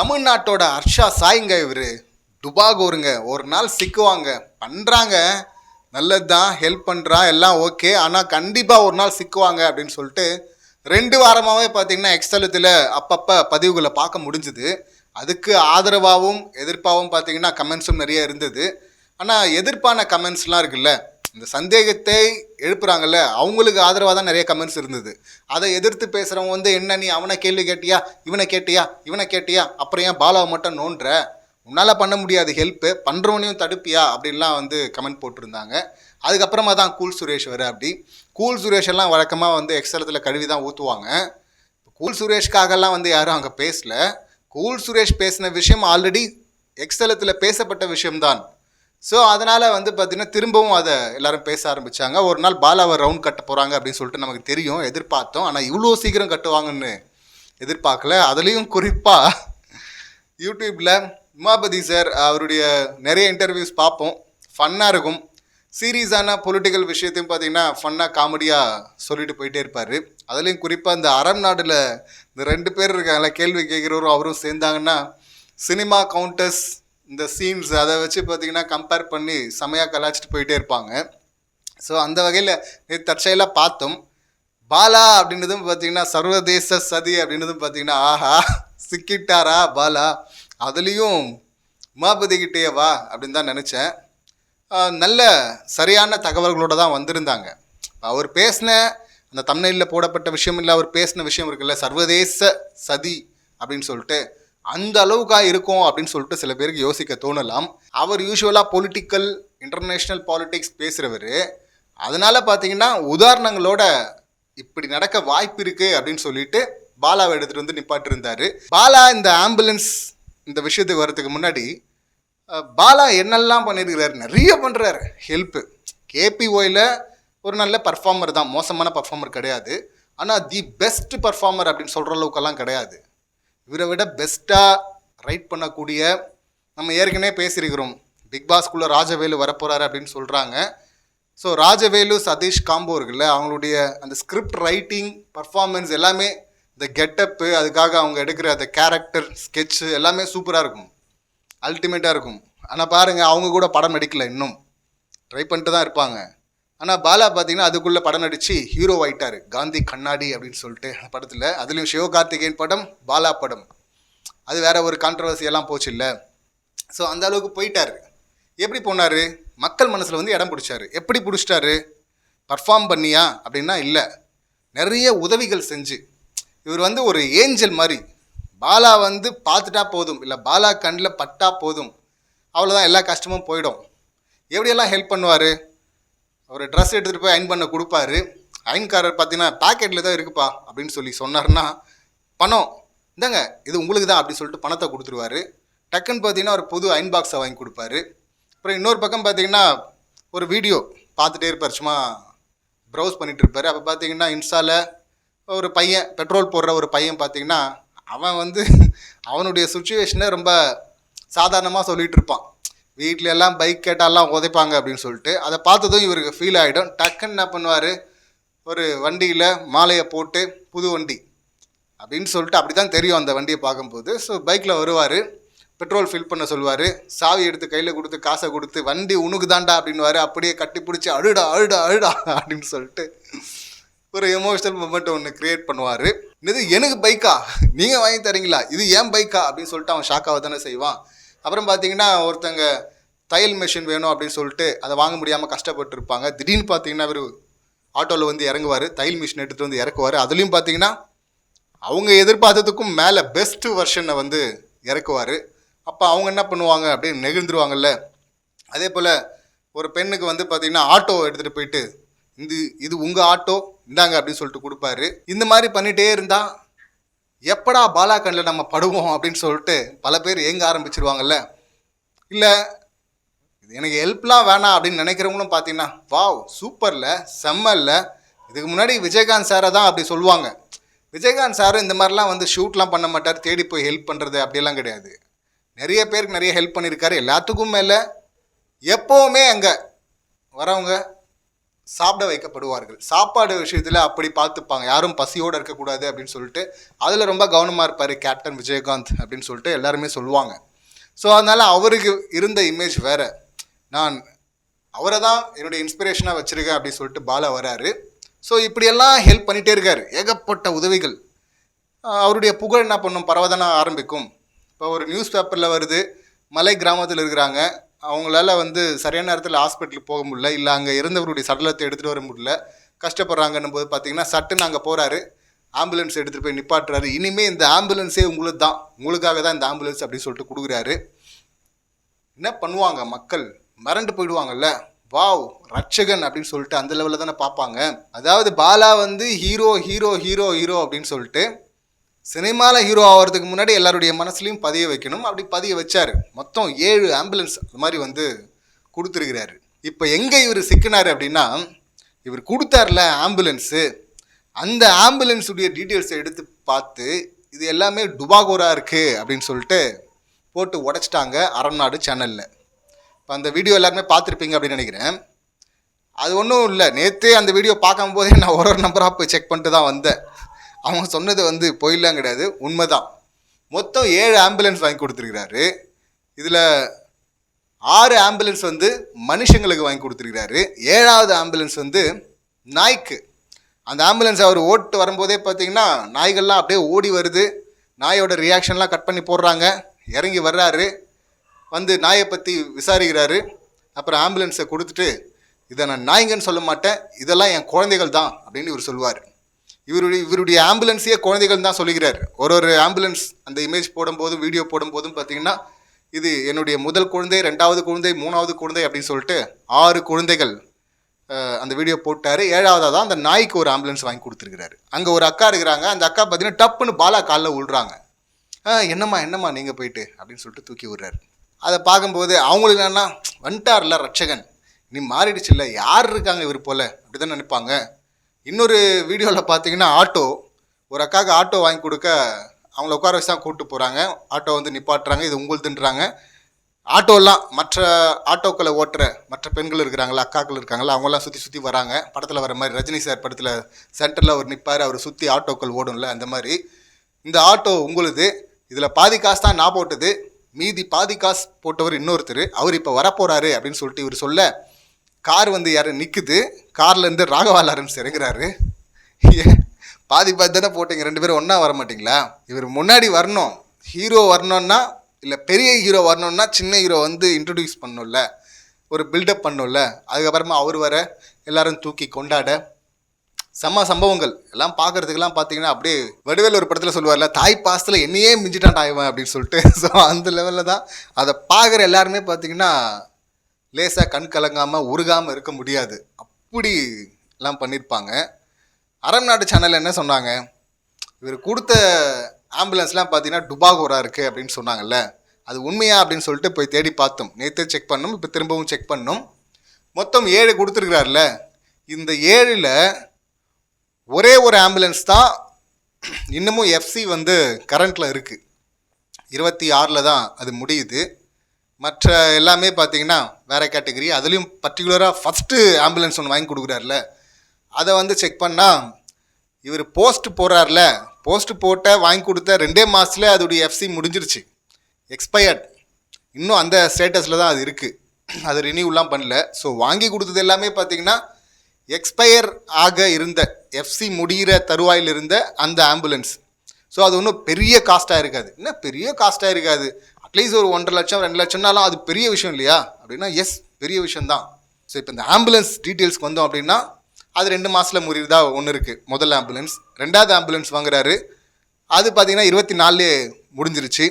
தமிழ்நாட்டோட ஹர்ஷா சாய்ங்க இவர். டுபாகோருங்க ஒரு நாள் சிக்குவாங்க. பண்ணுறாங்க நல்லது தான் ஹெல்ப் பண்ணுறா எல்லாம் ஓகே. ஆனால் கண்டிப்பாக ஒரு நாள் சிக்குவாங்க அப்படின்னு சொல்லிட்டு ரெண்டு வாரமாகவே பார்த்தீங்கன்னா எக்ஸ்தலத்தில் அப்பப்போ பதிவுகளை பார்க்க முடிஞ்சுது. அதுக்கு ஆதரவாகவும் எதிர்ப்பாகவும் பார்த்தீங்கன்னா கமெண்ட்ஸும் நிறைய இருந்தது. ஆனால் எதிர்ப்பான கமெண்ட்ஸ்லாம் இருக்குல்ல? இந்த சந்தேகத்தை எழுப்புறாங்கல்ல அவங்களுக்கு ஆதரவாக தான் நிறைய கமெண்ட்ஸ் இருந்தது. அதை எதிர்த்து பேசுகிறவங்க வந்து என்ன நீ அவனை கேள்வி கேட்டியா? இவனை கேட்டியா? இவனை கேட்டியா? அப்புறம் ஏன் பாலாவை மட்டும் நோன்ற உன்னால் பண்ண முடியாது ஹெல்ப்பு பண்ணுறவனையும் தடுப்பியா? அப்படின்லாம் வந்து கமெண்ட் போட்டிருந்தாங்க. அதுக்கப்புறமா தான் கூல் சுரேஷ் வர அப்படி. கூல் சுரேஷ் எல்லாம் வழக்கமாக வந்து எக்ஸலத்தில் கழுவி தான் ஊற்றுவாங்க கூல் சுரேஷ்காகலாம் வந்து யாரும் அங்கே பேசல. கூல் சுரேஷ் பேசின விஷயம் ஆல்ரெடி எக்ஸலத்தில் பேசப்பட்ட விஷயம்தான். ஸோ அதனால் வந்து பார்த்திங்கன்னா திரும்பவும் அதை எல்லாரும் பேச ஆரம்பித்தாங்க ஒரு நாள் பாலாவை ரவுண்ட் கட்ட போகிறாங்க அப்படின்னு சொல்லிட்டு நமக்கு தெரியும் எதிர்பார்த்தோம். ஆனால் இவ்வளோ சீக்கிரம் கட்டுவாங்கன்னு எதிர்பார்க்கல. அதுலேயும் குறிப்பாக யூடியூப்பில் உமாபதி சார் அவருடைய நிறைய இன்டர்வியூஸ் பார்ப்போம். ஃபன்னாக இருக்கும். சீரியஸான பொலிட்டிக்கல் விஷயத்தையும் பார்த்தீங்கன்னா ஃபன்னாக காமெடியாக சொல்லிட்டு போயிட்டே இருப்பார். அதுலேயும் குறிப்பாக இந்த அறம் நாடில் இந்த ரெண்டு பேர் இருக்காங்களா கேள்வி கேட்குறவரும் அவரும் சேர்ந்தாங்கன்னா சினிமா கவுண்டர்ஸ் இந்த சீன்ஸ் அதை வச்சு பார்த்தீங்கன்னா கம்பேர் பண்ணி செமையாக கலாச்சிட்டு போயிட்டே இருப்பாங்க. ஸோ அந்த வகையில் நேற்று தற்செயலாக பார்த்தோம். பாலா அப்படின்றதும் பார்த்தீங்கன்னா சர்வதேச சதி அப்படின்றதும் பார்த்தீங்கன்னா ஆஹா சிக்கிட்டாரா பாலா? அதுலேயும் உமாபதி கிட்டேயே வா அப்படின்னு தான் நினச்சேன். நல்ல சரியான தகவல்களோடு தான் வந்திருந்தாங்க. அவர் பேசின அந்த தமிழ்நிலையில் போடப்பட்ட விஷயம் இல்லை அவர் பேசின விஷயம் இருக்குல்ல சர்வதேச சதி அப்படின்னு சொல்லிட்டு அந்த அளவுக்கா இருக்கும் அப்படின்னு சொல்லிட்டு சில பேருக்கு யோசிக்க தோணலாம். அவர் யூஸ்வலாக பொலிட்டிக்கல் இன்டர்நேஷ்னல் பாலிடிக்ஸ் பேசுகிறவர் அதனால் பார்த்தீங்கன்னா உதாரணங்களோட இப்படி நடக்க வாய்ப்பு இருக்குது அப்படின்னு சொல்லிட்டு பாலாவை எடுத்துகிட்டு வந்து நிப்பாட்டிருந்தாரு பாலா இந்த ஆம்புலன்ஸ் இந்த விஷயத்துக்கு வர்றதுக்கு முன்னாடி பாலா என்னெல்லாம் பண்ணியிருக்கிறாரு நிறைய பண்ணுறாரு ஹெல்ப்பு கேபிஒயில் ஒரு நல்ல பர்ஃபார்மர் தான். மோசமான பர்ஃபார்மர் கிடையாது. ஆனால் தி பெஸ்ட் பர்ஃபார்மர் அப்படின்னு சொல்கிற அளவுக்கெல்லாம் கிடையாது. இவரை விட பெஸ்ட்டாக ரைட் பண்ணக்கூடிய நம்ம ஏற்கனவே பேசியிருக்கிறோம். பிக் பாஸ்குள்ளே ராஜவேலு வரப்போகிறாரு அப்படின்னு சொல்கிறாங்க ஸோ ராஜவேலு சதீஷ் காம்போ இருக்குல்ல அவங்களுடைய அந்த ஸ்கிரிப்ட் ரைட்டிங் பர்ஃபார்மன்ஸ் எல்லாமே இந்த கெட்டப்பு அதுக்காக அவங்க எடுக்கிற அந்த கேரக்டர் ஸ்கெட்சு எல்லாமே சூப்பராக இருக்கும். அல்டிமேட்டாக இருக்கும். ஆனால் பாருங்கள் அவங்க கூட படம் நடிக்கலை இன்னும். ட்ரை பண்ணிட்டு தான் இருப்பாங்க. ஆனால் பாலா பார்த்தீங்கன்னா அதுக்குள்ளே படம் நடித்து ஹீரோ ஆயிட்டாரு. காந்தி கண்ணாடி அப்படின்னு சொல்லிட்டு அந்த படத்தில். அதுலேயும் சிவகார்த்திகேயன் படம் பாலா படம். அது வேற ஒரு கான்ட்ரவர்சி எல்லாம் போச்சு இல்லை. ஸோ அந்த அளவுக்கு போயிட்டார். எப்படி போனார்? மக்கள் மனசில் வந்து இடம் பிடிச்சாரு. எப்படி பிடிச்சிட்டாரு? பர்ஃபார்ம் பண்ணியா? அப்படின்னா இல்லை. நிறைய உதவிகள் செஞ்சு. இவர் வந்து ஒரு ஏஞ்சல் மாதிரி. பாலா வந்து பார்த்துட்டா போதும். இல்லை பாலா கண்ணில் பட்டா போதும். அவ்வளோதான் எல்லா கஷ்டமும் போயிடும். எப்படியெல்லாம் ஹெல்ப் பண்ணுவார்? அவர் ட்ரெஸ் எடுத்துகிட்டு போய் அயன் பண்ண கொடுப்பாரு. அயன்காரர் பார்த்தீங்கன்னா பேக்கெட்டில் தான் இருக்குப்பா அப்படின்னு சொல்லி சொன்னார்னா பணம். இந்தாங்க இது உங்களுக்கு தான் அப்படின்னு சொல்லிட்டு பணத்தை கொடுத்துருவாரு. டக்குன்னு பார்த்தீங்கன்னா ஒரு புது அயன் பாக்ஸை வாங்கி கொடுப்பாரு. அப்புறம் இன்னொரு பக்கம் பார்த்தீங்கன்னா ஒரு வீடியோ பார்த்துட்டே இருப்பார். சும்மா ப்ரௌஸ் பண்ணிட்டு இருப்பார். அப்போ பார்த்தீங்கன்னா இன்ஸ்டாவில் ஒரு பையன் பெட்ரோல் போடுற ஒரு பையன் பார்த்தீங்கன்னா அவன் வந்து அவனுடைய சுச்சுவேஷனை ரொம்ப சாதாரணமாக சொல்லிகிட்டு இருப்பான். வீட்டில எல்லாம் பைக் கேட்டாலாம் உதைப்பாங்க அப்படின்னு சொல்லிட்டு அதை பார்த்ததும் இவருக்கு ஃபீல் ஆகிடும் டக்குன்னு என்ன பண்ணுவார்? ஒரு வண்டியில் மாலையை போட்டு புது வண்டி அப்படின்னு சொல்லிட்டு அப்படி தான் தெரியும் அந்த வண்டியை பார்க்கும்போது. ஸோ பைக்கில் வருவார். பெட்ரோல் ஃபில் பண்ண சொல்லுவார். சாவி எடுத்து கையில் கொடுத்து காசை கொடுத்து வண்டி உனக்குதாண்டா அப்படின்னுவாரு. அப்படியே கட்டி பிடிச்சி அழுடா அழுடா அழுடா அப்படின்னு சொல்லிட்டு ஒரு எமோஷனல் மூமெண்ட் ஒன்று கிரியேட் பண்ணுவார். இது எனக்கு பைக்கா நீங்கள் வாங்கி தரீங்களா? இது ஏன் பைக்கா அப்படின்னு சொல்லிட்டு அவன் ஷாக்காக தானே செய்வான். அப்புறம் பார்த்தீங்கன்னா ஒருத்தங்க தையல் மிஷின் வேணும் அப்படின்னு சொல்லிட்டு அதை வாங்க முடியாமல் கஷ்டப்பட்டுருப்பாங்க. திடீர்னு பார்த்தீங்கன்னா அவர் ஆட்டோவில் வந்து இறங்குவார். தையல் மிஷின் எடுத்துகிட்டு வந்து இறக்குவார். அதுலேயும் பார்த்தீங்கன்னா அவங்க எதிர்பார்த்ததுக்கும் மேலே பெஸ்ட்டு வெர்ஷனை வந்து இறக்குவார். அப்போ அவங்க என்ன பண்ணுவாங்க அப்படின்னு நெகிழ்ந்துருவாங்கல்ல. அதே போல் ஒரு பெண்ணுக்கு வந்து பார்த்தீங்கன்னா ஆட்டோ எடுத்துகிட்டு போயிட்டு இந்த இது உங்கள் ஆட்டோ இந்தாங்க அப்படின்னு சொல்லிட்டு கொடுப்பாரு. இந்த மாதிரி பண்ணிகிட்டே இருந்தால் எப்படா பாலா கண்ணில் நம்ம படுவோம் அப்படின்னு சொல்லிட்டு பல பேர் ஏங்க ஆரம்பிச்சிருவாங்கல்ல? இல்லை இது எனக்கு ஹெல்ப்லாம் வேணாம் அப்படின்னு நினைக்கிறவங்களும் பார்த்தீங்கன்னா வாவ் சூப்பரில் செம்மல்ல. இதுக்கு முன்னாடி விஜயகாந்த் சாரை தான் அப்படி சொல்லுவாங்க. விஜயகாந்த் சார் இந்த மாதிரிலாம் வந்து ஷூட்லாம் பண்ண மாட்டார் தேடி போய் ஹெல்ப் பண்ணுறது அப்படியெல்லாம் கிடையாது. நிறைய பேருக்கு நிறைய ஹெல்ப் பண்ணியிருக்காரு எல்லாத்துக்கும் மேலே. எப்போவுமே அங்கே வரவங்க சாப்பிட வைக்கப்படுவார்கள். சாப்பாடு விஷயத்தில் அப்படி பார்த்துப்பாங்க. யாரும் பசியோடு இருக்கக்கூடாது அப்படின்னு சொல்லிட்டு அதில் ரொம்ப கவனமாக இருப்பார் கேப்டன் விஜயகாந்த் அப்படின்னு சொல்லிட்டு எல்லாருமே சொல்லுவாங்க. ஸோ அதனால் அவருக்கு இருந்த இமேஜ் வேறு. நான் அவரை தான் என்னுடைய இன்ஸ்பிரேஷனாக வச்சுருக்கேன் அப்படின்னு சொல்லிட்டு பாலா வராரு. ஸோ இப்படியெல்லாம் ஹெல்ப் பண்ணிகிட்டே இருக்கார். ஏகப்பட்ட உதவிகள். அவருடைய புகழ் என்ன பண்ணும்? பரவதான ஆரம்பிக்கும். இப்போ ஒரு நியூஸ் பேப்பரில் வருது. மலை கிராமத்தில் இருக்கிறாங்க. அவங்களால வந்து சரியான நேரத்தில் ஹாஸ்பிட்டலுக்கு போக முடியல. இல்லை அங்கே இருந்தவருடைய சடலத்தை எடுத்துகிட்டு வர முடியல. கஷ்டப்படுறாங்கன்னும் போது பார்த்தீங்கன்னா சட்டுன்னு அங்கே போகிறாரு ஆம்புலன்ஸ் எடுத்துகிட்டு போய் நிப்பாட்டுறாரு. இனிமே இந்த ஆம்புலன்ஸே உங்களுக்கு தான் உங்களுக்காக தான் இந்த ஆம்புலன்ஸ் அப்படின்னு சொல்லிட்டு கொடுக்குறாரு. என்ன பண்ணுவாங்க மக்கள்? மறண்டு போயிடுவாங்கல்ல. வாவ் ரட்சகன் அப்படின்னு சொல்லிட்டு அந்த லெவலில் தானே பார்ப்பாங்க. அதாவது பாலா வந்து ஹீரோ ஹீரோ ஹீரோ ஹீரோ அப்படின்னு சொல்லிட்டு சினிமாவில் ஹீரோ ஆகிறதுக்கு முன்னாடி எல்லாருடைய மனசுலையும் பதிய வைக்கணும். அப்படி பதிய வச்சார். மொத்தம் ஏழு ஆம்புலன்ஸ் அது மாதிரி வந்து கொடுத்துருக்கிறாரு. இப்போ எங்கே இவர் சிக்கினார் அப்படின்னா இவர் கொடுத்தார்ல ஆம்புலன்ஸு அந்த ஆம்புலன்ஸுடைய டீட்டெயில்ஸை எடுத்து பார்த்து இது எல்லாமே டுபாகோராக இருக்குது அப்படின்னு சொல்லிட்டு போட்டு உடைச்சிட்டாங்க அரண்நாடு சேனலில் இப்போ அந்த வீடியோ எல்லாருமே பார்த்துருப்பீங்க அப்படின்னு நினைக்கிறேன். அது ஒன்றும் இல்லை. நேற்றே அந்த வீடியோ பார்க்கும்போதே நான் ஒரு ஒரு நம்பராக போய் செக் பண்ணிட்டு தான் வந்தேன். அவங்க சொன்னது வந்து பொயிலாம் கிடையாது உண்மைதான். மொத்தம் ஏழு ஆம்புலன்ஸ் வாங்கி கொடுத்துருக்கிறாரு. இதில் ஆறு ஆம்புலன்ஸ் வந்து மனுஷங்களுக்கு வாங்கி கொடுத்துருக்கிறாரு. ஏழாவது ஆம்புலன்ஸ் வந்து நாய்க்கு. அந்த ஆம்புலன்ஸ் அவர் ஓட்டு வரும்போதே பார்த்தீங்கன்னா நாய்கள்லாம் அப்படியே ஓடி வருது. நாயோட ரியாக்ஷன்லாம் கட் பண்ணி போடுறாங்க. இறங்கி வர்றாரு. வந்து நாயை பற்றி விசாரிக்கிறாரு. அப்புறம் ஆம்புலன்ஸை கொடுத்துட்டு இதை நான் நாய்ங்கன்னு சொல்ல மாட்டேன். இதெல்லாம் என் குழந்தைகள் தான் அப்படின்னு இவர் சொல்லுவார். இவருடைய இவருடைய ஆம்புலன்ஸையே குழந்தைகள் தான் சொல்லுகிறார். ஒரு ஒரு ஆம்புலன்ஸ் அந்த இமேஜ் போடும்போதும் வீடியோ போடும்போதும் பார்த்தீங்கன்னா இது என்னுடைய முதல் குழந்தை ரெண்டாவது குழந்தை மூணாவது குழந்தை அப்படின்னு சொல்லிட்டு ஆறு குழந்தைகள் அந்த வீடியோ போட்டார். ஏழாவதாக தான் அந்த நாய்க்கு ஒரு ஆம்புலன்ஸ் வாங்கி கொடுத்துருக்கிறாரு. அங்கே ஒரு அக்கா இருக்கிறாங்க. அந்த அக்கா பார்த்தீங்கன்னா டப்புன்னு பாலா காலில் விழுறாங்க என்னம்மா என்னம்மா நீங்கள் போயிட்டு அப்படின்னு சொல்லிட்டு தூக்கி விடுறாரு. அதை பார்க்கும்போது அவங்களுக்கு என்னன்னா வந்துட்டார்ல ரட்சகன். நீ மாறிடுச்சுல்ல யார் இருக்காங்க இவர் போல்? அப்படி தான் நினைப்பாங்க. இன்னொரு வீடியோவில் பார்த்தீங்கன்னா ஆட்டோ. ஒரு அக்காவுக்கு ஆட்டோ வாங்கி கொடுக்க அவங்கள உட்கார வச்சு தான் கூப்பிட்டு போகிறாங்க ஆட்டோ வந்து நிப்பாட்டுறாங்க. இது உங்களுதுன்றாங்க. ஆட்டோலாம் மற்ற ஆட்டோக்களை ஓட்டுற மற்ற பெண்கள் இருக்கிறாங்களா அக்காக்கள் இருக்காங்களா அவங்களாம் சுற்றி சுற்றி வராங்க. படத்தில் வர மாதிரி ரஜினி சார் படத்தில் சென்டரில் அவர் நிற்பார் அவர் சுற்றி ஆட்டோக்கள் ஓடும்ல அந்த மாதிரி. இந்த ஆட்டோ உங்களுது. இதில் பாதி காசு தான் நான் போட்டது. மீதி பாதி காசு போட்டவர் இன்னொருத்தர். அவர் இப்போ வரப்போகிறாரு அப்படின்னு சொல்லிட்டு இவர் சொல்ல கார் வந்து யாரும் நிற்குது கார்லேருந்து ராகவா லாரன்ஸ் இறங்குறாரு. பாதி பாதி தானே போட்டீங்க. ரெண்டு பேரும் ஒன்றா வர மாட்டீங்களா? இவர் முன்னாடி வரணும். ஹீரோ வரணும்னா இல்லை பெரிய ஹீரோ வரணும்னா சின்ன ஹீரோ வந்து இன்ட்ரடியூஸ் பண்ணும்ல. ஒரு பில்டப் பண்ணும்ல. அதுக்கப்புறமா அவர் வர எல்லாரும் தூக்கி கொண்டாட. செம்ம சம்பவங்கள். எல்லாம் பார்க்கறதுக்கெல்லாம் பார்த்தீங்கன்னா அப்படியே வடிவேல் ஒரு படத்தில் சொல்லுவார்ல தாய் பாசத்தில் என்னையே மிஞ்சிட்டான் இவன் அப்படின்னு சொல்லிட்டு. ஸோ அந்த லெவலில் தான். அதை பார்க்குற எல்லாருமே பார்த்தீங்கன்னா லேசாக கண் கலங்காமல் உருகாமல் இருக்க முடியாது. அப்படி எல்லாம் பண்ணியிருப்பாங்க அறம் நாட்டு சேனலில் என்ன சொன்னாங்க? இவர் கொடுத்த ஆம்புலன்ஸ்லாம் பார்த்தீங்கன்னா டுபாகோரா இருக்குது அப்படின்னு சொன்னாங்கல்ல. அது உண்மையா அப்படின்னு சொல்லிட்டு போய் தேடி பார்த்தோம். நேற்றே செக் பண்ணோம் இப்போ திரும்பவும் செக் பண்ணோம். மொத்தம் ஏழு கொடுத்துருக்குறாருல இந்த ஏழில் ஒரே ஒரு ஆம்புலன்ஸ் தான் இன்னமும் எஃப்சி வந்து கரண்ட்டில் இருக்குது இருபத்தி ஆறில் தான் அது முடியுது. மற்ற எல்லாமே பார்த்தீங்கன்னா வேற கேட்டகரி அதுலேயும் பர்டிகுலராக ஃபஸ்ட்டு ஆம்புலன்ஸ் ஒன்று வாங்கி கொடுக்குறாருல. அதை வந்து செக் பண்ணால் இவர் போஸ்ட் போடுறாருல. போஸ்ட் போட்ட வாங்கி கொடுத்த ரெண்டே மாதத்துல அதோடைய எஃப்சி முடிஞ்சிருச்சு. எக்ஸ்பயர்ட் இன்னும் அந்த ஸ்டேட்டஸில் தான் அது இருக்குது அது ரினியூலாம் பண்ணல. ஸோ வாங்கி கொடுத்தது எல்லாமே பார்த்தீங்கன்னா எக்ஸ்பயர் ஆக இருந்த எஃப்சி முடிகிற தருவாயில் இருந்த அந்த ஆம்புலன்ஸ் ஸோ அது ஒன்றும் பெரிய காஸ்ட்டாக இருக்காது. என்ன பெரிய காஸ்ட்டாக இருக்காது? அட்லீஸ்ட் ஒரு ஒன்றரை லட்சம் ரெண்டு லட்சம்னாலும் அது பெரிய விஷயம் இல்லையா? அப்படின்னா எஸ் பெரிய விஷயம்தான். ஸோ இப்போ இந்த ஆம்புலன்ஸ் டீட்டெயில்ஸ்க்கு வந்தோம் அப்படின்னா அது ரெண்டு மாதத்தில் முறியதா ஒன்று இருக்குது முதல் ஆம்புலன்ஸ் ரெண்டாவது ஆம்புலன்ஸ் வாங்குறாரு. அது பார்த்தீங்கன்னா இருபத்தி நாலுலே முடிஞ்சிருச்சு.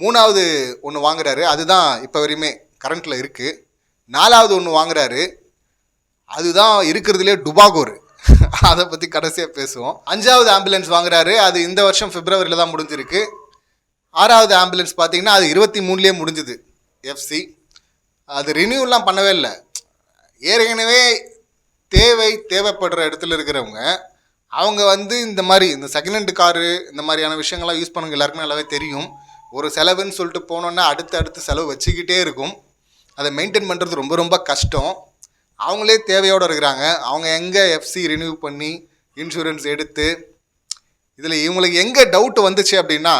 மூணாவது ஒன்று வாங்குறாரு. அதுதான் இப்போ வரையுமே கரண்ட்டில் இருக்குது நாலாவது ஒன்று வாங்குறாரு. அதுதான் இருக்கிறதுலே டுபாகோர். அதை பற்றி கடைசியாக பேசுவோம். அஞ்சாவது ஆம்புலன்ஸ் வாங்குறாரு. அது இந்த வருஷம் பிப்ரவரியில் தான் முடிஞ்சிருக்கு. ஆறாவது ஆம்புலன்ஸ் பார்த்தீங்கன்னா அது இருபத்தி மூணுலேயே முடிஞ்சுது எஃப்சி அது ரினியூலாம் பண்ணவே இல்லை. ஏற்கனவே தேவை தேவைப்படுற இடத்துல இருக்கிறவங்க அவங்க வந்து இந்த மாதிரி இந்த செகண்ட் ஹேண்ட் காரு இந்த மாதிரியான விஷயங்கள்லாம் யூஸ் பண்ணுங்க எல்லாருக்குமே நல்லாவே தெரியும். ஒரு செலவுன்னு சொல்லிட்டு போனோன்னா அடுத்து அடுத்து செலவு வச்சுக்கிட்டே இருக்கும். அதை மெயின்டைன் பண்ணுறது ரொம்ப ரொம்ப கஷ்டம். அவங்களே தேவையோடு இருக்கிறாங்க. அவங்க எங்கே எஃப்சி ரினியூ பண்ணி இன்சூரன்ஸ் எடுத்து இதில் இவங்களுக்கு எங்கே டவுட் வந்துச்சு அப்படின்னா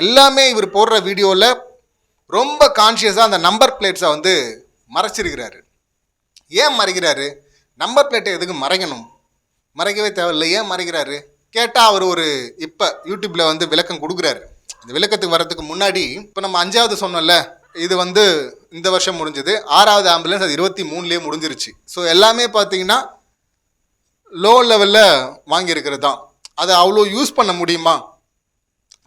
எல்லாமே இவர் போடுற வீடியோவில் ரொம்ப கான்ஷியஸாக அந்த நம்பர் பிளேட்ஸை வந்து மறைச்சிருக்கிறாரு. ஏன் மறைக்கிறாரு? நம்பர் பிளேட்டை எதுக்கு மறைக்கணும்? மறைக்கவே தேவையில்லை. ஏன் மறைக்கிறாரு? கேட்டால் அவர் ஒரு இப்போ யூடியூப்பில் வந்து விளக்கம் கொடுக்குறாரு. இந்த விளக்கத்துக்கு வர்றதுக்கு முன்னாடி இப்போ நம்ம அஞ்சாவது சொன்னோம்ல இது வந்து இந்த வருஷம் முடிஞ்சது. ஆறாவது ஆம்புலன்ஸ் அது இருபத்தி மூணுலேயே முடிஞ்சிருச்சு. ஸோ எல்லாமே பார்த்தீங்கன்னா லோ லெவலில் வாங்கியிருக்கிறது தான் அதை அவ்வளோ யூஸ் பண்ண முடியுமா?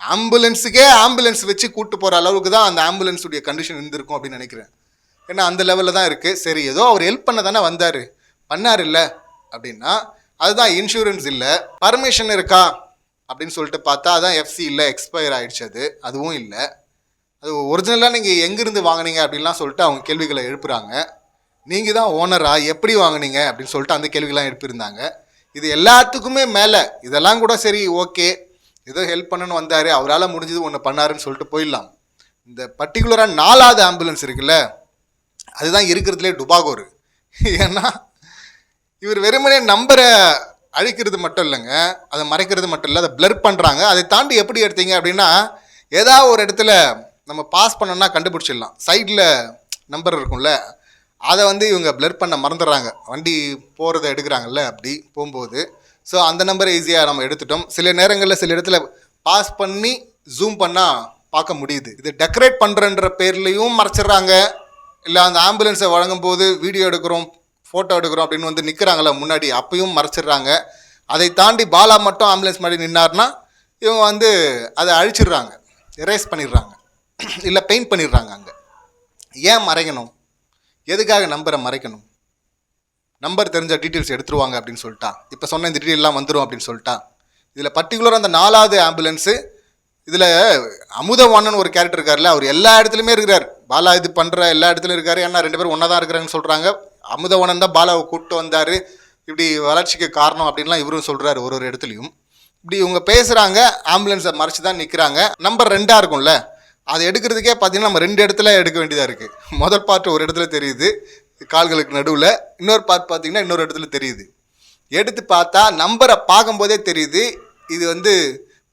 ஆம்புலன்ஸுக்கே ஆம்புலன்ஸ் வச்சு கூட்டு போகிற அளவுக்கு தான் அந்த ஆம்புலன்ஸுடைய கண்டிஷன் இருந்திருக்கும் அப்படின்னு நினைக்கிறேன். ஏன்னா அந்த லெவலில் தான் இருக்குது சரி ஏதோ அவர் ஹெல்ப் பண்ண தானே வந்தார். பண்ணார் இல்லை அப்படின்னா அதுதான் இன்சூரன்ஸ் இல்லை பர்மிஷன் இருக்கா அப்படின்னு சொல்லிட்டு பார்த்தா அதான் எஃப்சி இல்லை எக்ஸ்பயர் ஆகிடுச்சு அது. அதுவும் இல்லை. அது ஒரிஜினலாக நீங்கள் எங்கேருந்து வாங்குனீங்க அப்படின்லாம் சொல்லிட்டு அவங்க கேள்விகளை எழுப்புறாங்க. நீங்கள் தான் ஓனரா எப்படி வாங்குனீங்க அப்படின்னு சொல்லிட்டு அந்த கேள்விகள்லாம் எழுப்பியிருந்தாங்க. இது எல்லாத்துக்குமே மேலே இதெல்லாம் கூட சரி ஓகே ஏதோ ஹெல்ப் பண்ணணும்னு வந்தார் அவரால் முடிஞ்சது ஒன்று பண்ணாருன்னு சொல்லிட்டு போயிடலாம். இந்த பர்டிகுலராக நாலாவது ஆம்புலன்ஸ் இருக்குல்ல அதுதான் இருக்கிறதுலே டுபாகோரு. ஏன்னா இவர் வெறுமனே நம்பரை அழிக்கிறது மட்டும் இல்லைங்க அதை மறைக்கிறது மட்டும் இல்லை அதை பிளர் பண்ணுறாங்க அதை தாண்டி எப்படி எடுத்தீங்க அப்படின்னா ஏதாவது ஒரு இடத்துல நம்ம பாஸ் பண்ணோம்னா கண்டுபிடிச்சிடலாம். சைடில் நம்பர் இருக்கும்ல அதை வந்து இவங்க பிளர் பண்ண மறந்துடுறாங்க. வண்டி போகிறத எடுக்கிறாங்கல்ல அப்படி போகும்போது. ஸோ அந்த நம்பரை ஈஸியாக நம்ம எடுத்துட்டோம். சில நேரங்களில் சில இடத்துல பாஸ் பண்ணி ஜூம் பண்ணால் பார்க்க முடியுது. இது டெக்கரேட் பண்ணுறன்ற பேர்லேயும் மறைச்சிடுறாங்க. இல்லை அந்த ஆம்புலன்ஸை வழங்கும் போது வீடியோ எடுக்கிறோம் ஃபோட்டோ எடுக்கிறோம் அப்படின்னு வந்து நிற்கிறாங்களே முன்னாடி அப்பையும் மறைச்சிடுறாங்க. அதை தாண்டி பாலா மட்டும் ஆம்புலன்ஸ் மாதிரி நின்னார்னா இவங்க வந்து அதை அழிச்சிடுறாங்க. எரேஸ் பண்ணிடுறாங்க. இல்லை பெயிண்ட் பண்ணிடுறாங்க அங்கே. ஏன் மறைக்கணும் எதுக்காக நம்பரை மறைக்கணும்? நம்பர் தெரிஞ்ச டீட்டெயில்ஸ் எடுத்துருவாங்க அப்படின்னு சொல்லிட்டா. இப்போ சொன்ன இந்த டீட்டெயிலாம் வந்துடும் அப்படின்னு சொல்லிட்டா. இதில் பர்டிகுலர் அந்த நாலாவது ஆம்புலன்ஸு இதில் அமுதவாணன் ஒரு கேரக்டர் இருக்கார்ல அவர் எல்லா இடத்துலையுமே இருக்கிறார். பாலா இது பண்ணுற எல்லா இடத்துலையும் இருக்காரு. ஏன்னா ரெண்டு பேரும் ஒன்றா தான் இருக்கிறாங்கன்னு சொல்கிறாங்க அமுதவாணன் தான் பாலாவை கூப்பிட்டு வந்தார். இப்படி வளர்ச்சிக்கு காரணம் அப்படின்லாம் இவரும் சொல்கிறாரு ஒரு ஒரு இடத்துலையும். இப்படி இவங்க பேசுகிறாங்க ஆம்புலன்ஸை மறைச்சு தான் நிற்கிறாங்க நம்பர் ரெண்டாக இருக்கும்ல அதை எடுக்கிறதுக்கே பார்த்தீங்கன்னா நம்ம ரெண்டு இடத்துல எடுக்க வேண்டியதாக இருக்குது முதல் பார்ட் ஒரு இடத்துல தெரியுது கால்களுக்கு நடுவில். இன்னொரு பார்ட் பார்த்தீங்கன்னா இன்னொரு இடத்துல தெரியுது. எடுத்து பார்த்தா நம்பரை பார்க்கும்போதே தெரியுது இது வந்து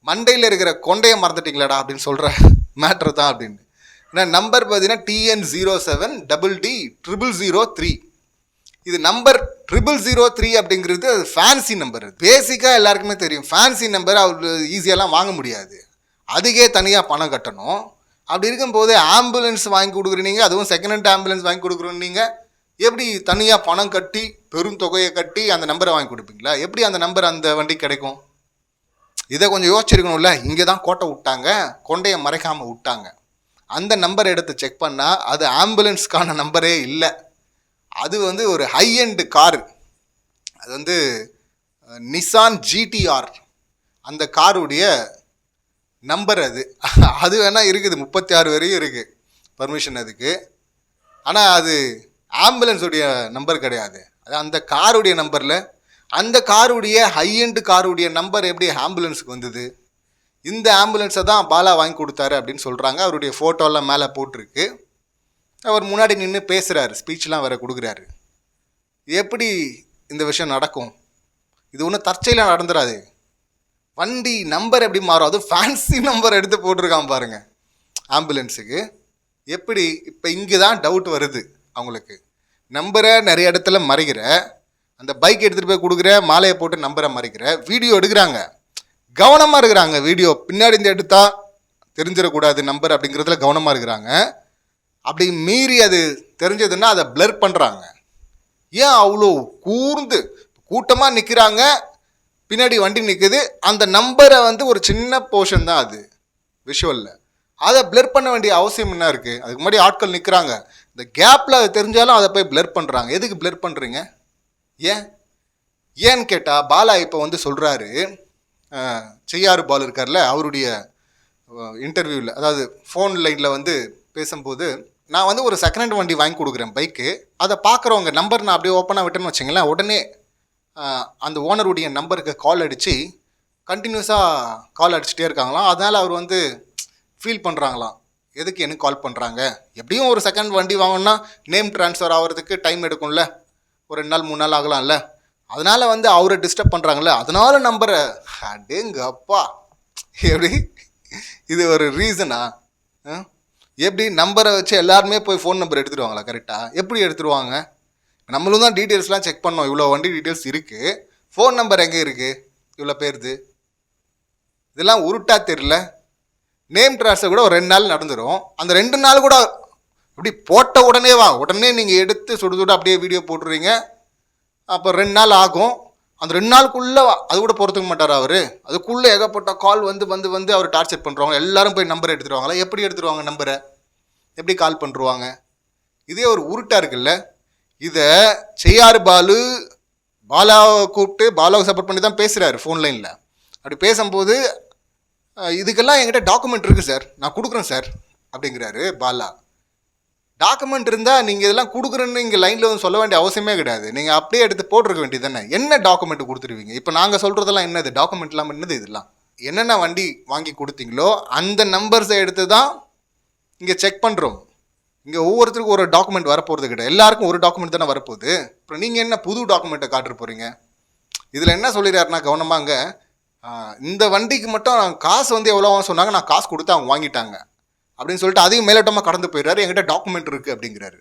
மண்டையில் இருக்கிற கொண்டையை மறந்துட்டீங்களாடா அப்படின்னு சொல்கிற மேட்ரு தான் அப்படின்னு. ஏன்னா நம்பர் பார்த்தீங்கன்னா TN zero seven double D triple zero three இது நம்பர் ட்ரிபிள் ஜீரோ த்ரீ அப்படிங்கிறது அது ஃபேன்சி நம்பர் பேசிக்காக எல்லாருக்குமே தெரியும். ஃபேன்சி நம்பர் அவர் ஈஸியாலாம் வாங்க முடியாது. அதுக்கே தனியாக பணம் கட்டணும். அப்படி இருக்கும்போது ஆம்புலன்ஸ் வாங்கி கொடுக்குறீங்க அதுவும் செகண்ட் ஹேண்ட் ஆம்புலன்ஸ் வாங்கி கொடுக்குறோம் நீங்கள் எப்படி தனியாக பணம் கட்டி பெரும் தொகையை கட்டி அந்த நம்பரை வாங்கி கொடுப்பீங்களா? எப்படி அந்த நம்பர் அந்த வண்டி கிடைக்கும்? இதை கொஞ்சம் யோசிச்சிருக்கணும்ல. இங்கே தான் கோட்டை விட்டாங்க கொண்டையை மறைக்காமல் விட்டாங்க. அந்த நம்பர் எடுத்து செக் பண்ணால் அது ஆம்புலன்ஸ்க்கான நம்பரே இல்லை. அது வந்து ஒரு ஹை எண்டு கார் அது வந்து நிசான் ஜிடிஆர் அந்த காருடைய நம்பர் அது. அது வேணால் இருக்குது முப்பத்தி ஆறு வரையும் இருக்குது பர்மிஷன் அதுக்கு. ஆனால் அது ஆம்புலன்ஸுடைய நம்பர் கிடையாது. அது அந்த காருடைய நம்பரில் அந்த காருடைய ஹைஎண்டு காருடைய நம்பர் எப்படி ஆம்புலன்ஸுக்கு வந்தது? இந்த ஆம்புலன்ஸை தான் பாலா வாங்கி கொடுத்தாரு அப்படின்னு சொல்கிறாங்க அவருடைய ஃபோட்டோலாம் மேலே போட்டிருக்கு. அவர் முன்னாடி நின்று பேசுகிறாரு ஸ்பீச்லாம் வேறு கொடுக்குறாரு. எப்படி இந்த விஷயம் நடக்கும்? இது ஒன்றும் தற்செயலாக நடந்துடாது வண்டி நம்பர் எப்படி மாறும்? அதுவும் ஃபேன்சி நம்பர் எடுத்து போட்டிருக்கான் பாருங்க. ஆம்புலன்ஸுக்கு எப்படி? இப்போ இங்கே தான் டவுட் வருது அவங்களுக்கு. நம்பரை நிறைய இடத்துல மறைகிற அந்த பைக் எடுத்துகிட்டு போய் கொடுக்குற மாலையை போட்டு நம்பரை மறைக்கிற. வீடியோ எடுக்கிறாங்க. கவனமாக இருக்கிறாங்க வீடியோ பின்னாடி இருந்து எடுத்தா தெரிஞ்சிடக்கூடாது நம்பர் அப்படிங்கிறதுல கவனமாக இருக்கிறாங்க. அப்படி மீறி அது தெரிஞ்சதுன்னா அதை பிளர் பண்ணுறாங்க ஏன் அவ்வளோ கூர்ந்து? கூட்டமாக நிற்கிறாங்க பின்னாடி வண்டி நிற்குது அந்த நம்பரை வந்து ஒரு சின்ன போர்ஷன் தான் அது விஷுவலில் அதை பிளர் பண்ண வேண்டிய அவசியம் என்ன இருக்குது அதுக்கு முன்னாடி ஆட்கள் நிற்கிறாங்க இந்த கேப்பில் அது தெரிஞ்சாலும் அதை போய் பிளர் பண்ணுறாங்க எதுக்கு பிளர் பண்ணுறீங்க ஏன்? ஏன்னு கேட்டால் பாலா இப்போ வந்து சொல்கிறாரு செய்யாறு பால் இருக்கார்ல அவருடைய இன்டர்வியூவில் அதாவது ஃபோன் லைனில் வந்து பேசும்போது நான் வந்து ஒரு செகண்ட் ஹேண்ட் வண்டி வாங்கி கொடுக்குறேன் பைக்கு அதை பார்க்குறவங்க நம்பர் நான் அப்படியே ஓப்பனாக விட்டேன்னு வச்சிங்களேன் உடனே அந்த ஓனருடைய நம்பருக்கு கால் அடித்து கண்டினியூஸாக கால் அடிச்சுட்டே இருக்காங்களாம். அதனால் அவர் வந்து ஃபீல் பண்ணுறாங்களாம் எதுக்கு எனக்கு கால் பண்ணுறாங்க எப்படியும் ஒரு செகண்ட் வண்டி வாங்கணும்னா நேம் ட்ரான்ஸ்ஃபர் ஆகிறதுக்கு டைம் எடுக்கும்ல. ஒரு ரெண்டு நாள் மூணு நாள் ஆகலாம்ல. அதனால் வந்து அவரை டிஸ்டர்ப் பண்ணுறாங்கல்ல அதனால நம்பரை அடேங்க அப்பா எப்படி? இது ஒரு ரீசனா எப்படி? நம்பரை வச்சு எல்லாருமே போய் ஃபோன் நம்பர் எடுத்துடுவாங்களா கரெக்டாக எப்படி எடுத்துருவாங்க? நம்மளும் தான் டீட்டெயில்ஸ்லாம் செக் பண்ணோம். இவ்வளோ வண்டி டீட்டெயில்ஸ் இருக்குது ஃபோன் நம்பர் எங்கே இருக்குது இவ்வளோ பேருது. இதெல்லாம் உருட்டாக தெரியல. நேம் ட்ரான்ஸ்ஃபர் கூட ஒரு ரெண்டு நாள் நடந்துடும் அந்த ரெண்டு நாள் கூட இப்படி போட்ட உடனே வா. உடனே நீங்கள் எடுத்து சுடு சுட அப்படியே வீடியோ போட்டுறீங்க. அப்போ ரெண்டு நாள் ஆகும். அந்த ரெண்டு நாளுக்குள்ளே அது கூட பொறுத்துக்க மாட்டார் அவர்? அதுக்குள்ளே ஏகப்பட்ட கால் வந்து வந்து வந்து அவர் டார்ச்சர் பண்ணுறவங்க எல்லாரும் போய் நம்பர் எடுத்துருவாங்களா எப்படி எடுத்துருவாங்க நம்பரை எப்படி கால் பண்ணுருவாங்க இதே ஒரு உருட்டாக இருக்குல்ல? இதை செய்யாறு பாலு பாலாவை கூப்பிட்டு பாலாவை சப்போர்ட் பண்ணி தான் பேசுகிறாரு ஃபோன் லைனில் அப்படி பேசும்போது இதுக்கெல்லாம் என்கிட்ட டாக்குமெண்ட் இருக்குது சார் நான் கொடுக்குறேன் சார் அப்படிங்கிறாரு பாலா. டாக்குமெண்ட் இருந்தால் நீங்கள் இதெல்லாம் கொடுக்குறேன்னு இங்கே லைனில் வந்து சொல்ல வேண்டிய அவசியமே கிடையாது. நீங்கள் அப்படியே எடுத்து போட்டிருக்க வேண்டியது தானே என்ன டாக்குமெண்ட் கொடுத்துருவீங்க? இப்போ நாங்கள் சொல்கிறதெல்லாம் என்னது? டாக்குமெண்ட்லாம் என்னது இதெல்லாம்? என்னென்ன வண்டி வாங்கி கொடுத்தீங்களோ அந்த நம்பர்ஸை எடுத்து தான் இங்கே செக் பண்ணுறோம் இங்கே ஒவ்வொருத்தருக்கும் ஒரு டாக்குமெண்ட் வரப்போகிறது கிடையாது. எல்லாருக்கும் ஒரு டாக்குமெண்ட் தானே வரப்போகுது. அப்புறம் நீங்கள் என்ன புது டாக்குமெண்ட்டை காட்டுற போகிறீங்க இதில் என்ன சொல்லிடுறாருன்னா கவனமாங்க. இந்த வண்டிக்கு மட்டும் காசு வந்து எவ்வளோ சொன்னாங்க நான் காசு கொடுத்து அவங்க வாங்கிட்டாங்க. அப்படின்னு சொல்லிட்டு அதையும் மேலோட்டமாக கடந்து போயிடுறாரு. என்கிட்ட டாக்குமெண்ட் இருக்குது அப்படிங்கிறாரு.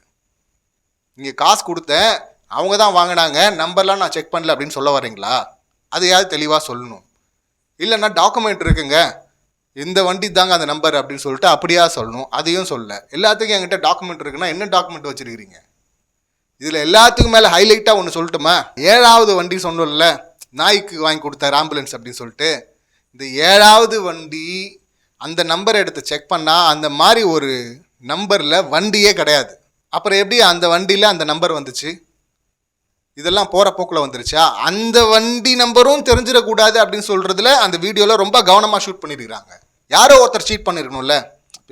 இங்கே காசு கொடுத்தேன் அவங்க தான் வாங்கினாங்க நம்பர்லாம் நான் செக் பண்ணல அப்படின்னு சொல்ல வரீங்களா அதையாவது தெளிவாக சொல்லணும். இல்லைன்னா டாக்குமெண்ட் இருக்குங்க. இந்த வண்டி தாங்க அந்த நம்பர் அப்படின்னு சொல்லிட்டு அப்படியா சொல்லணும் அதையும் சொல்ல. எல்லாத்துக்கும் என்கிட்ட டாக்குமெண்ட் இருக்குன்னா என்ன டாக்குமெண்ட் வச்சுருக்கிறீங்க? இதில் எல்லாத்துக்கும் மேலே ஹைலைட்டாக ஒன்று சொல்லட்டுமா? ஏழாவது வண்டி சொன்னோம்ல நாய்க்கு வாங்கி கொடுத்தாரு ஆம்புலன்ஸ் அப்படின்னு சொல்லிட்டு. இந்த ஏழாவது வண்டி அந்த நம்பரை எடுத்து செக் பண்ணால் அந்த மாதிரி ஒரு நம்பரில் வண்டியே கிடையாது. அப்புறம் எப்படி அந்த வண்டியில் அந்த நம்பர் வந்துச்சு? இதெல்லாம் போகிற போக்கில் வந்துருச்சா? அந்த வண்டி நம்பரும் தெரிஞ்சிடக்கூடாது அப்படின்னு சொல்கிறதுல அந்த வீடியோவில் ரொம்ப கவனமாக ஷூட் பண்ணியிருக்கிறாங்க யாரோ ஒருத்தர் சீட் பண்ணியிருக்கணும்ல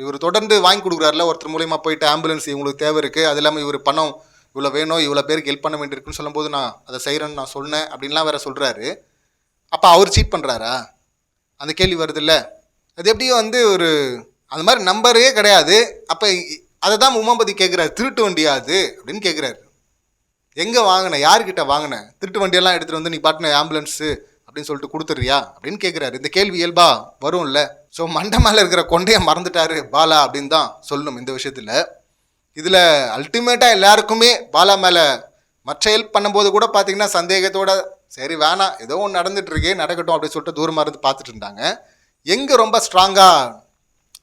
இவர் தொடர்ந்து வாங்கி கொடுக்குறாருல ஒருத்தர் மூலியமாக போயிட்டு ஆம்புலன்ஸ் இவங்களுக்கு தேவை இருக்குது அது இல்லாமல் இவர் பணம் இவ்வளோ வேணும் இவ்வளோ பேருக்கு ஹெல்ப் பண்ண வேண்டியிருக்குன்னு சொல்லும்போது நான் அதை செய்கிறேன்னு நான் சொன்னேன் அப்படின்லாம் வேற சொல்கிறாரு அப்போ அவர் சீட் பண்ணுறாரா அந்த கேள்வி வருதுல்ல. அது எப்படியும் வந்து ஒரு அந்த மாதிரி நம்பரே கிடையாது. அப்போ அதை தான் உமாபதி கேட்குறாரு திருட்டு வண்டியா அது? அப்படின்னு கேட்குறாரு எங்கே வாங்கின? யார்கிட்ட வாங்கின? திருட்டு வண்டியெல்லாம் எடுத்துகிட்டு வந்து நீ பாட்டின ஆம்புலன்ஸு அப்படின்னு சொல்லிட்டு கொடுத்துட்றியா? அப்படின்னு கேட்குறாரு இந்த கேள்வி இயல்பா வரும்ல. ஸோ மண்டமால மேலே இருக்கிற கொண்டையை மறந்துட்டாரு பாலா அப்படின்னு தான் சொல்லணும் இந்த விஷயத்தில். இதில் அல்டிமேட்டாக எல்லாருக்குமே பாலா மேலே மற்ற ஹெல்ப் பண்ணும்போது கூட பார்த்தீங்கன்னா சந்தேகத்தோட சரி வேணாம் ஏதோ ஒன்று நடந்துட்டு இருக்கே நடக்கட்டும் அப்படின்னு சொல்லிட்டு தூரமாக இருந்து பார்த்துட்டு இருந்தாங்க. எங்கே ரொம்ப ஸ்ட்ராங்காக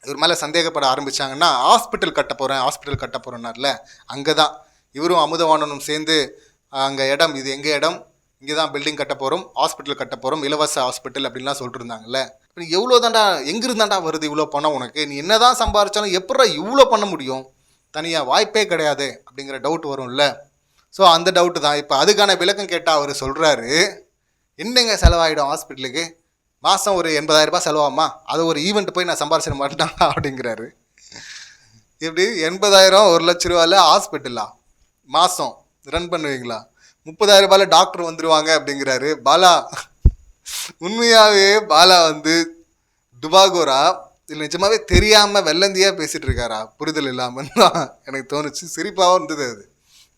இவர் மேலே சந்தேகப்பட ஆரம்பித்தாங்கன்னா ஹாஸ்பிட்டல் கட்ட போகிறேன் ஹாஸ்பிட்டல் கட்ட போகிறேன்னார்ல அங்கே தான் இவரும் அமுதவாணனும் சேர்ந்து அங்கே இடம் இது எங்கள் இடம்? இங்கே தான் பில்டிங் கட்ட போகிறோம் ஹாஸ்பிட்டல் கட்ட போகிறோம் இலவச ஹாஸ்பிட்டல் அப்படின்லாம் சொல்லிட்டு இருந்தாங்கல்ல இப்போ எவ்வளோ தாண்டா எங்கிருந்தாண்டா வருது இவ்வளோ பணம் உனக்கு? நீ என்ன தான் சம்பாரிச்சாலும் எப்படா இவ்வளோ பண்ண முடியும்? தனியாக வாய்ப்பே கிடையாது அப்படிங்கிற டவுட் வரும்ல. ஸோ அந்த டவுட்டு தான். இப்போ அதுக்கான விளக்கம் கேட்டால் அவர் சொல்கிறாரு என்னங்க செலவாயிடும் ஹாஸ்பிட்டலுக்கு மாதம் ஒரு எண்பதாயிரரூபா செலவாமா அது ஒரு ஈவெண்ட் போய் நான் சம்பாரிச்சிட மாட்டேன் அப்படிங்கிறாரு. எப்படி? எண்பதாயிரம் ஒரு லட்ச ரூபாயில் ஹாஸ்பிட்டலா மாதம் ரன் பண்ணுவீங்களா? முப்பதாயிரம் ரூபாயில் டாக்டர் வந்துடுவாங்க அப்படிங்கிறாரு. பாலா உண்மையாகவே பாலா வந்து துபாகோரா? இல்லை நிஜமாவே தெரியாமல் வெள்ளந்தியாக பேசிகிட்டு இருக்காரா? புரிதல் இல்லாமல் தான் எனக்கு தோணுச்சு. சிரிப்பாகவும் இருந்தது அது.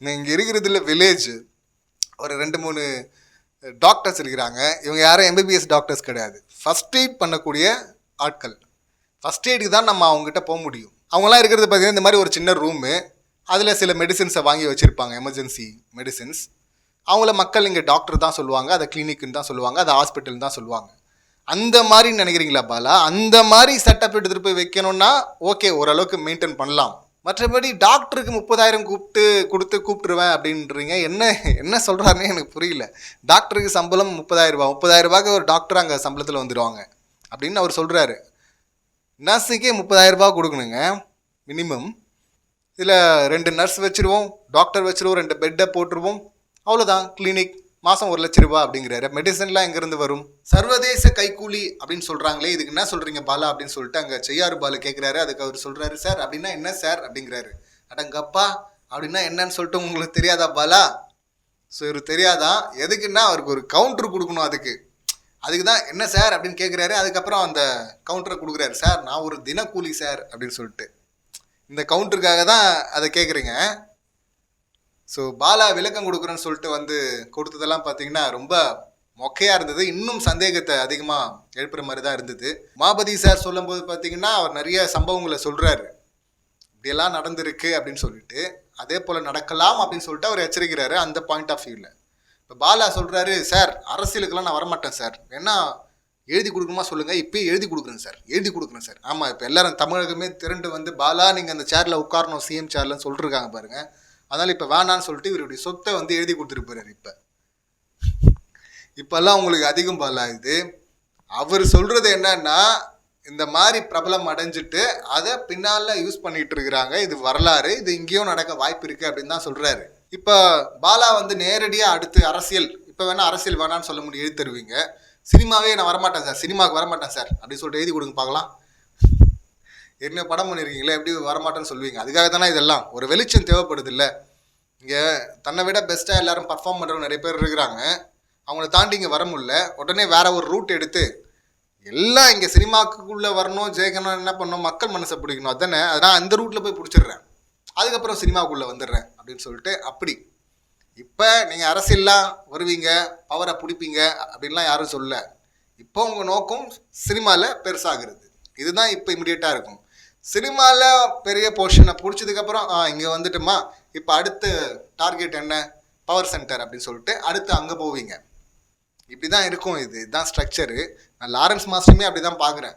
நான் இங்கே இருக்கிறதுல வில்லேஜ் ஒரு ரெண்டு மூணு டாக்டர்ஸ் இருக்கிறாங்க. இவங்க யாரும் எம்பிபிஎஸ் டாக்டர்ஸ் கிடையாது. ஃபஸ்ட் எய்ட் பண்ணக்கூடிய ஆட்கள். ஃபஸ்ட் எய்டுக்கு தான் நம்ம அவங்ககிட்ட போக முடியும். அவங்களாம் இருக்கிறது பார்த்தீங்கன்னா இந்த மாதிரி ஒரு சின்ன ரூமு அதில் சில மெடிசின்ஸை வாங்கி வச்சுருப்பாங்க. எமர்ஜென்சி மெடிசின்ஸ் அவங்கள மக்கள் இங்கே டாக்டர் தான் சொல்லுவாங்க அதை கிளினிக்குன்னு தான் சொல்லுவாங்க அதை ஹாஸ்பிட்டல் தான் சொல்லுவாங்க. அந்த மாதிரி நினைக்கிறீங்களா பாலா? அந்த மாதிரி செட்டப் எடுத்துகிட்டு போய் வைக்கணும்னா ஓகே ஓரளவுக்கு மெயின்டைன் பண்ணலாம். மற்றபடி டாக்டருக்கு முப்பதாயிரம் கூப்பிட்டு கொடுத்து கூப்பிட்டுருவேன் அப்படின்றீங்க என்ன என்ன சொல்கிறாருன்னு எனக்கு புரியல. டாக்டருக்கு சம்பளம் முப்பதாயிரம் ரூபாய் முப்பதாயிரம் ரூபாய்க்கு ஒரு டாக்டர் அங்கே சம்பளத்தில் வந்துடுவாங்க அப்படின்னு அவர் சொல்கிறாரு நர்ஸுக்கே முப்பதாயிரம் கொடுக்கணுங்க மினிமம் இதில் ரெண்டு நர்ஸ் வச்சுருவோம் டாக்டர் வச்சுருவோம் ரெண்டு பெட்டை போட்டுருவோம் அவ்வளோதான் கிளினிக் மாதம் ஒரு லட்ச ரூபா அப்படிங்கிறாரு. மெடிசன்லாம் எங்கேருந்து வரும்? சர்வதேச கைக்கூலி அப்படின்னு சொல்கிறாங்களே இதுக்கு என்ன சொல்கிறீங்க பாலா அப்படின்னு சொல்லிட்டு அங்கே செய்யாறு பாலு கேட்குறாரு அதுக்கு அவர் சொல்கிறாரு சார் அப்படின்னா என்ன சார்? அப்படிங்கிறாரு. அடங்கப்பா அப்படின்னா என்னன்னு சொல்லிட்டு உங்களுக்கு தெரியாதா பாலா? ஸோ இவர் தெரியாதான் எதுக்குன்னா அவருக்கு ஒரு கவுண்டர் கொடுக்கணும் அதுக்கு. அதுக்கு தான் என்ன சார்? அப்படின்னு கேட்குறாரு அதுக்கப்புறம் அந்த கவுண்டரை கொடுக்குறாரு. சார் நான் ஒரு தினக்கூலி சார் அப்படின்னு சொல்லிட்டு. இந்த கவுண்டருக்காக தான் அதை கேட்குறீங்க ஸோ பாலா விளக்கம் கொடுக்குறேன்னு சொல்லிட்டு வந்து கொடுத்ததெல்லாம் பார்த்தீங்கன்னா ரொம்ப மொக்கையாக இருந்தது. இன்னும் சந்தேகத்தை அதிகமாக எழுப்புற மாதிரி தான் இருந்தது. மாபதி சார் சொல்லும்போது பார்த்தீங்கன்னா அவர் நிறைய சம்பவங்களை சொல்கிறாரு இப்படியெல்லாம் நடந்திருக்கு அப்படின்னு சொல்லிட்டு அதே போல் நடக்கலாம் அப்படின்னு சொல்லிட்டு அவர் எச்சரிக்கிறாரு அந்த பாயிண்ட் ஆஃப் வியூவில் இப்போ பாலா சொல்கிறாரு சார் அரசியலுக்கெல்லாம் நான் வரமாட்டேன் சார். வேணா எழுதி கொடுக்கணுமா சொல்லுங்கள் இப்பயே எழுதி கொடுக்குறேன் சார். எழுதி கொடுக்குறேன் சார். ஆமாம் இப்போ எல்லாரும் தமிழகமே திரண்டு வந்து பாலா நீங்கள் அந்த சேரில் உட்காரணும் சிஎம் சேர்லன்னு சொல்லிருக்காங்க பாருங்கள் அதனால் இப்போ வேணான்னு சொல்லிட்டு இவருடைய சொத்தை வந்து எழுதி கொடுத்துட்டு போறாரு இப்போ. இப்போல்லாம் உங்களுக்கு அதிகம் பாலா இது அவர் சொல்கிறது என்னன்னா இந்த மாதிரி பிரபலம் அடைஞ்சிட்டு அதை பின்னால் யூஸ் பண்ணிட்டு இருக்கிறாங்க. இது வரலாறு இது இங்கேயும் நடக்க வாய்ப்பு இருக்குது அப்படின்னு தான் சொல்கிறாரு இப்போ பாலா வந்து நேரடியாக அடுத்து அரசியல் இப்போ வேணால் அரசியல் வேணான்னு சொல்ல முடியும் எழுதி தருவீங்க. சினிமாவே நான் வரமாட்டேன் சார் சினிமாவுக்கு வரமாட்டேன் சார் அப்படின்னு சொல்லிட்டு எழுதி கொடுங்க பார்க்கலாம். ஏற்கனவே படம் பண்ணியிருக்கீங்களே எப்படி வரமாட்டேன்னு சொல்லுவீங்க. அதுக்காக தானே இதெல்லாம். ஒரு வெளிச்சம் தேவைப்படுது இல்லை இங்கே தன்னை விட பெஸ்ட்டாக எல்லாரும் பர்ஃபார்ம் பண்ணுறவங்க நிறைய பேர் இருக்கிறாங்க. அவங்கள தாண்டி இங்கே வர முடியல. உடனே வேற ஒரு ரூட் எடுத்து எல்லாம் இங்கே சினிமாக்குள்ளே வரணும் ஜெயிக்கணும் என்ன பண்ணணும் மக்கள் மனசை பிடிக்கணும். அதானே அதனால் அந்த ரூட்டில் போய் பிடிச்சிடுறேன். அதுக்கப்புறம் சினிமாவுக்குள்ளே வந்துடுறேன் அப்படின்னு சொல்லிட்டு அப்படி. இப்போ நீங்கள் அரசியல்லாம் வருவீங்க பவரை பிடிப்பீங்க அப்படின்லாம் யாரும் சொல்லலை. இப்போ உங்கள் நோக்கம் சினிமாவில் பெருசாகிறது. இதுதான் இப்போ இமிடியேட்டாக இருக்கும். சினிமாவில் பெரிய போர்ஷனை பிடிச்சதுக்கப்புறம் ஆ இங்கே வந்துட்டுமா இப்போ அடுத்த டார்கெட் என்ன? பவர் சென்டர் அப்படின்னு சொல்லிட்டு அடுத்து அங்கே போவீங்க. இப்படி தான் இருக்கும் இது. இதுதான் ஸ்ட்ரக்சரு நான் லாரன்ஸ் மாஸ்டருமே அப்படி தான் பார்க்குறேன்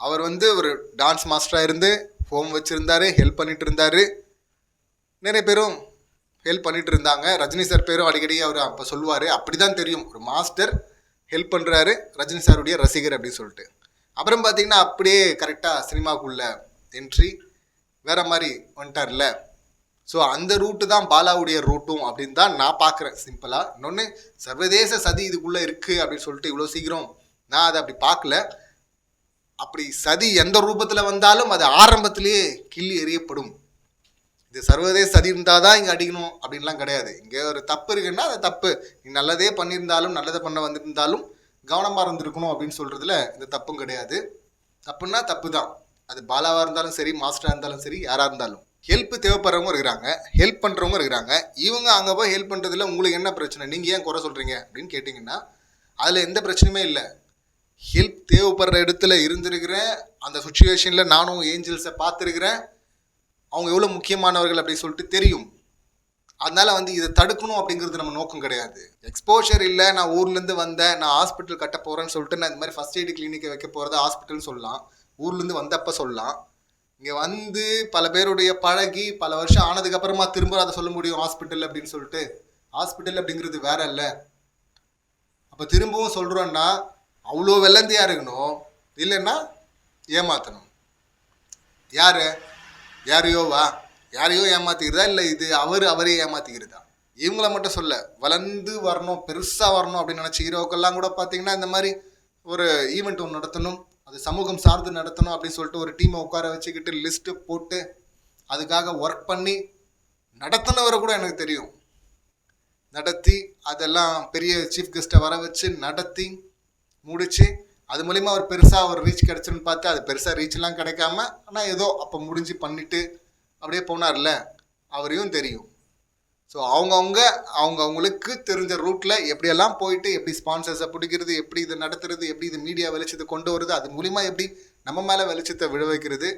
அவர் வந்து ஒரு டான்ஸ் மாஸ்டராக இருந்து ஹோம் வச்சுருந்தாரு ஹெல்ப் பண்ணிட்டு இருந்தாரு. நிறைய பேரும் ஹெல்ப் பண்ணிட்டு இருந்தாங்க. ரஜினி சார் பேரும் அடிக்கடி அவர் அப்போ சொல்லுவார். அப்படி தான் தெரியும். ஒரு மாஸ்டர் ஹெல்ப் பண்ணுறாரு ரஜினி சாருடைய ரசிகர் அப்படின்னு சொல்லிட்டு. அப்புறம் பார்த்தீங்கன்னா அப்படியே கரெக்டாக சினிமாக்குள்ள என்ட்ரி வேற மாதிரி வந்துட்டார்ல. ஸோ அந்த ரூட்டு தான் பாலாவுடைய ரூட்டும் அப்படின்னு தான் நான் பார்க்குறேன். சிம்பிளாக இன்னொன்று சர்வதேச சதி இதுக்குள்ளே இருக்குது அப்படின்னு சொல்லிட்டு இவ்வளோ சீக்கிரம் நான் அதை அப்படி பார்க்கல. அப்படி சதி எந்த ரூபத்தில் வந்தாலும் அது ஆரம்பத்திலேயே கிள்ளி எறியப்படும். இது சர்வதேச சதி இருந்தால் தான் இங்கே அடிக்கணும் அப்படின்லாம் கிடையாது. இங்கே ஒரு தப்பு இருக்குன்னா அது தப்பு. நீ நல்லதே பண்ணியிருந்தாலும் நல்லதை பண்ண வந்திருந்தாலும் கவனமாக இருந்திருக்கணும் அப்படின்னு சொல்கிறதுல இந்த தப்பும் கிடையாது. தப்புன்னா தப்பு தான் அது பாலாவாக இருந்தாலும் சரி மாஸ்டராக இருந்தாலும் சரி யாராக இருந்தாலும். ஹெல்ப் தேவைப்படுறவங்க இருக்கிறாங்க. ஹெல்ப் பண்ணுறவங்க இருக்கிறாங்க. இவங்க அங்கே போய் ஹெல்ப் பண்ணுறதுல உங்களுக்கு என்ன பிரச்சனை? நீங்கள் ஏன் குறை சொல்கிறீங்க அப்படின்னு கேட்டிங்கன்னா அதில் எந்த பிரச்சனையுமே இல்லை. ஹெல்ப் தேவைப்படுற இடத்துல இருந்திருக்கிறேன். அந்த சுச்சுவேஷனில் நானும் ஏஞ்சல்ஸை பார்த்துருக்குறேன். அவங்க எவ்வளோ முக்கியமானவர்கள் அப்படின்னு சொல்லிட்டு தெரியும். அதனால வந்து இதை தடுக்கணும் அப்படிங்கிறது நம்ம நோக்கம் கிடையாது. எக்ஸ்போஷர் இல்லை நான் ஊர்லேருந்து வந்தேன் நான் ஹாஸ்பிட்டல் கட்ட போகிறேன்னு சொல்லிட்டு நான் இந்த மாதிரி ஃபஸ்ட் எய்டு கிளினிக்கை வைக்க போகிறத ஹாஸ்பிட்டல்னு சொல்லலாம். ஊர்லேருந்து வந்தப்போ சொல்லலாம். இங்கே வந்து பல பேருடைய பழகி பல வருஷம் ஆனதுக்கப்புறமா திரும்ப அதை சொல்ல முடியும் ஹாஸ்பிட்டல் அப்படின்னு சொல்லிட்டு. ஹாஸ்பிட்டல் அப்படிங்கிறது வேற இல்லை. அப்போ திரும்பவும் சொல்கிறோன்னா அவ்வளோ வெள்ளந்தியாக இருக்கணும். இல்லைன்னா ஏமாற்றணும் யார்? யாரையோவா யாரையோ ஏமாத்திக்கிறதா? இல்லை இது அவர் அவரே ஏமாத்திக்கிறதா? இவங்கள மட்டும் சொல்ல வளர்ந்து வரணும் பெருசாக வரணும் அப்படின்னு நினச்ச ஹீரோக்கெல்லாம் கூட பார்த்தீங்கன்னா இந்த மாதிரி ஒரு ஈவெண்ட் ஒன்று நடத்தணும் அது சமூகம் சார்ந்து நடத்தணும் அப்படின்னு சொல்லிட்டு ஒரு டீமை உட்கார வச்சுக்கிட்டு லிஸ்ட்டு போட்டு அதுக்காக ஒர்க் பண்ணி நடத்தினவரை கூட எனக்கு தெரியும். நடத்தி அதெல்லாம் பெரிய சீஃப் கெஸ்ட்டை வர வச்சு நடத்தி முடித்து அது மூலிமா ஒரு பெருசாக ஒரு ரீச் கிடச்சுன்னு பார்த்து அது பெருசாக ரீச்லாம் கிடைக்காம ஆனால் ஏதோ அப்போ முடிஞ்சு பண்ணிவிட்டு அப்படியே போனார்ல அவரையும் தெரியும். ஸோ அவங்கவுங்க அவங்கவுங்களுக்கு தெரிஞ்ச ரூட்டில் எப்படியெல்லாம் போயிட்டு எப்படி ஸ்பான்சர்ஸை பிடிக்கிறது எப்படி இதை நடத்துறது எப்படி இது மீடியா வெளிச்சத்தை கொண்டு வருது அது மூலிமா எப்படி நம்ம மேலே வெளிச்சத்தை விழ வைக்கிறது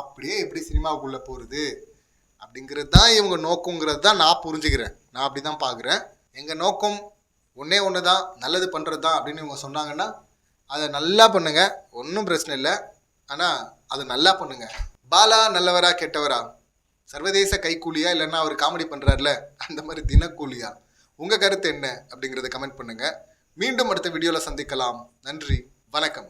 அப்படியே எப்படி சினிமாவுக்குள்ளே போகிறது அப்படிங்கிறது தான் இவங்க நோக்கங்கிறது தான் நான் புரிஞ்சுக்கிறேன். நான் அப்படி தான் பார்க்குறேன். எங்கள் நோக்கம் ஒன்றே ஒன்று தான் நல்லது பண்ணுறது தான் அப்படின்னு இவங்க சொன்னாங்கன்னா அதை நல்லா பண்ணுங்க ஒன்றும் பிரச்சனை இல்லை. ஆனால் அது நல்லா பண்ணுங்கள் பாலா நல்லவரா கெட்டவரா? சர்வதேச கைக்கூலியா இல்லைன்னா அவர் காமெடி பண்ணுறாருல அந்த மாதிரி தினக்கூலியா? உங்கள் கருத்து என்ன அப்படிங்கிறத கமெண்ட் பண்ணுங்கள் மீண்டும் அடுத்த வீடியோவில் சந்திக்கலாம். நன்றி. வணக்கம்.